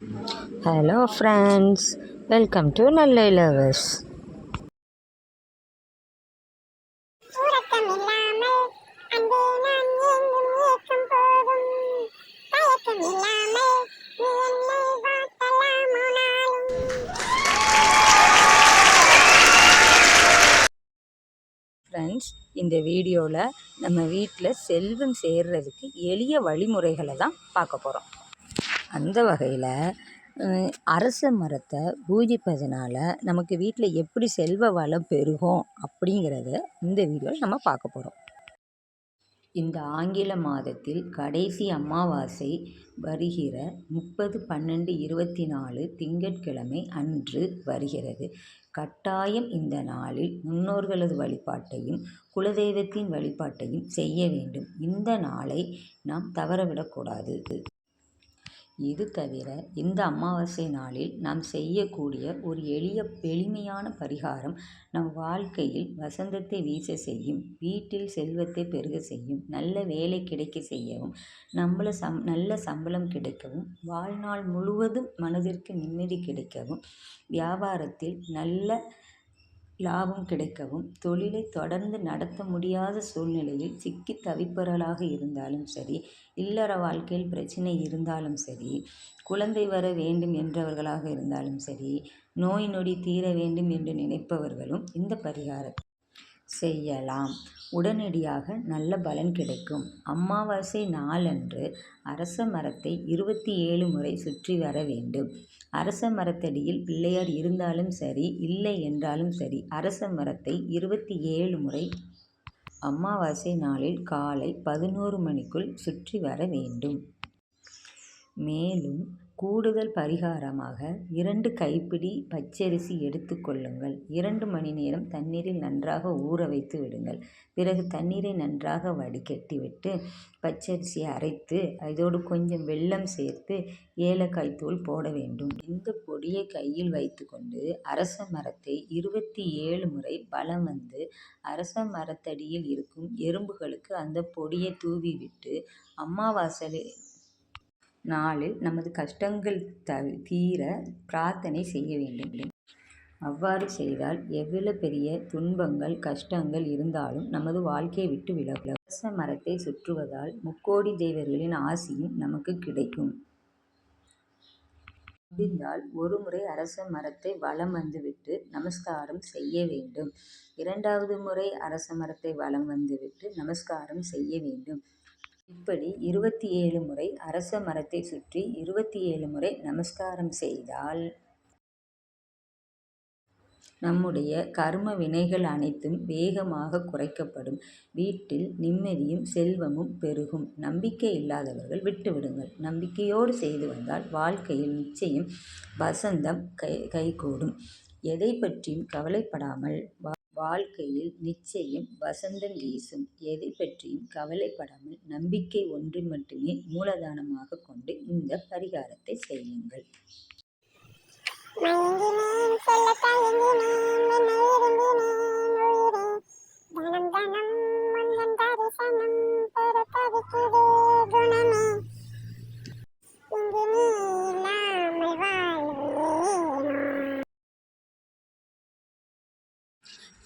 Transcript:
Hello friends welcome to நல்ல lovers friends இந்த வீடியோவில் நம்ம வீட்டில் செல்வம் சேர்றதுக்கு எளிய வழிமுறைகளை தான் பார்க்க போகிறோம் அந்த வகையில் அரச மரத்தை பூஜிப்பதனால நமக்கு வீட்டில் எப்படி செல்வ வளம் பெருகும் அப்படிங்கிறத இந்த வீடியோவில் நம்ம பார்க்க போகிறோம் இந்த ஆங்கில மாதத்தில் கடைசி அமாவாசை வருகிற முப்பது பன்னெண்டு இருபத்தி நாலு திங்கட்கிழமை அன்று வருகிறது. கட்டாயம் இந்த நாளில் முன்னோர்களது வழிபாட்டையும் குலதெய்வத்தின் வழிபாட்டையும் செய்ய வேண்டும். இந்த நாளை நாம் தவறவிடக்கூடாது. இது தவிர இந்த அமாவாசை நாளில் நாம் செய்யக்கூடிய ஒரு எளிய எளிமையான பரிகாரம் நம் வாழ்க்கையில் வசந்தத்தை வீச செய்யும் வீட்டில் செல்வத்தை பெருக செய்யும் நல்ல வேலை கிடைக்க செய்யவும் நம்மளை சம் நல்ல சம்பளம் கிடைக்கவும் வாழ்நாள் முழுவதும் மனதிற்கு நிம்மதி கிடைக்கவும் வியாபாரத்தில் நல்ல லாபம் கிடைக்கவும் தொழிலை தொடர்ந்து நடத்த முடியாத சூழ்நிலையில் சிக்கி தவிப்பவர்களாக இருந்தாலும் சரி இல்லற வாழ்க்கையில் பிரச்சனை இருந்தாலும் சரி குழந்தை வர வேண்டும் என்றவர்களாக இருந்தாலும் சரி நோய் நொடி தீர வேண்டும் என்று நினைப்பவர்களும் இந்த பரிகாரத்தை செய்யலாம். உடனடியாக நல்ல பலன் கிடைக்கும். அமாவாசை நாளன்று அரச மரத்தை இருபத்தி ஏழு முறை சுற்றி வர வேண்டும். அரச மரத்தடியில் பிள்ளையார் இருந்தாலும் சரி இல்லை என்றாலும் சரி அரச மரத்தை இருபத்தி ஏழு முறை அமாவாசை நாளில் காலை பதினோரு மணிக்குள் சுற்றி வர வேண்டும். மேலும் கூடுதல் பரிகாரமாக இரண்டு கைப்பிடி பச்சரிசி எடுத்துக்கொள்ளுங்கள் இரண்டு மணி நேரம் தண்ணீரில் நன்றாக ஊற வைத்து விடுங்கள். பிறகு தண்ணீரை நன்றாக வடிகட்டிவிட்டு பச்சரிசியை அரைத்து அதோடு கொஞ்சம் வெல்லம் சேர்த்து ஏலக்காய் தூள் போட வேண்டும். இந்த பொடியை கையில் வைத்துக்கொண்டு அரச மரத்தை இருபத்தி ஏழு முறை பலம் வந்து அரச மரத்தடியில் இருக்கும் எறும்புகளுக்கு அந்த பொடியை தூவிவிட்டு அமாவாசையில் நாளில் நமது கஷ்டங்கள் த தீர பிரார்த்தனை செய்ய வேண்டும். அவ்வாறு செய்தால் எவ்வளவு பெரிய துன்பங்கள் கஷ்டங்கள் இருந்தாலும் நமது வாழ்க்கையை விட்டு விலகும். அரச மரத்தை சுற்றுவதால் முக்கோடி தேவர்களின் ஆசியும் நமக்கு கிடைக்கும். முடிந்தால் ஒரு முறை அரச மரத்தை வலம் வந்துவிட்டு நமஸ்காரம் செய்ய வேண்டும். இரண்டாவது முறை அரச மரத்தை வலம் வந்துவிட்டு நமஸ்காரம் செய்ய வேண்டும். இப்படி இருபத்தி ஏழு முறை அரச மரத்தை சுற்றி இருபத்தி ஏழு முறை நமஸ்காரம் செய்தால் நம்முடைய கர்ம வினைகள் அனைத்தும் வேகமாக குறைக்கப்படும். வீட்டில் நிம்மதியும் செல்வமும் பெருகும். நம்பிக்கை இல்லாதவர்கள் விட்டுவிடுங்கள். நம்பிக்கையோடு செய்து வந்தால் வாழ்க்கையில் நிச்சயம் வசந்தம் கை கைகூடும். எதை பற்றியும் கவலைப்படாமல் வாழ்க்கையில் நிச்சயம் வசந்தம் வீசும். எதை பற்றியும் கவலைப்படாமல் நம்பிக்கை ஒன்று மட்டுமே மூலதானமாக கொண்டு இந்த பரிகாரத்தை செய்யுங்கள். குணமே.